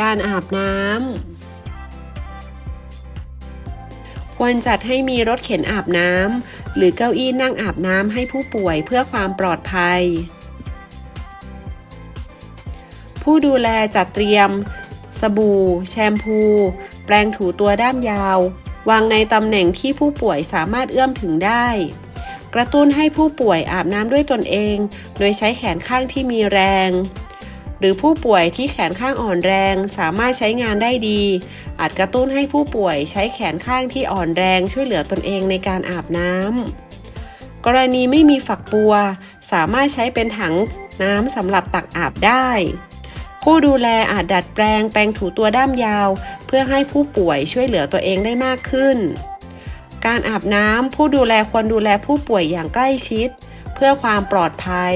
การอาบน้ำควรจัดให้มีรถเข็นอาบน้ำหรือเก้าอี้นั่งอาบน้ำให้ผู้ป่วยเพื่อความปลอดภัย ผู้ดูแลจัดเตรียม สบู่ แชมพู แปรงถูตัวด้ามยาว วางในตำแหน่งที่ผู้ป่วยสามารถเอื้อมถึงได้กระตุ้นให้ผู้ป่วยอาบน้ำด้วยตนเอง โดยใช้แขนข้างที่มีแรง หรือผู้ป่วยที่แขนข้างอ่อนแรงสามารถใช้งานได้ดี อาจกระตุ้นให้ผู้ป่วยใช้แขนข้างที่อ่อนแรงช่วยเหลือตนเองในการอาบน้ำกรณีไม่มีฝักบัว สามารถใช้เป็นถังน้ำสำหรับตักอาบได้ผู้ดูแลอาจดัดแปลงแปรงถูตัวด้ามยาว เพื่อให้ผู้ป่วยช่วยเหลือตัวเองได้มากขึ้น การอาบน้ำผู้ดูแลควรดูแลผู้ป่วยอย่างใกล้ชิด เพื่อความปลอดภัย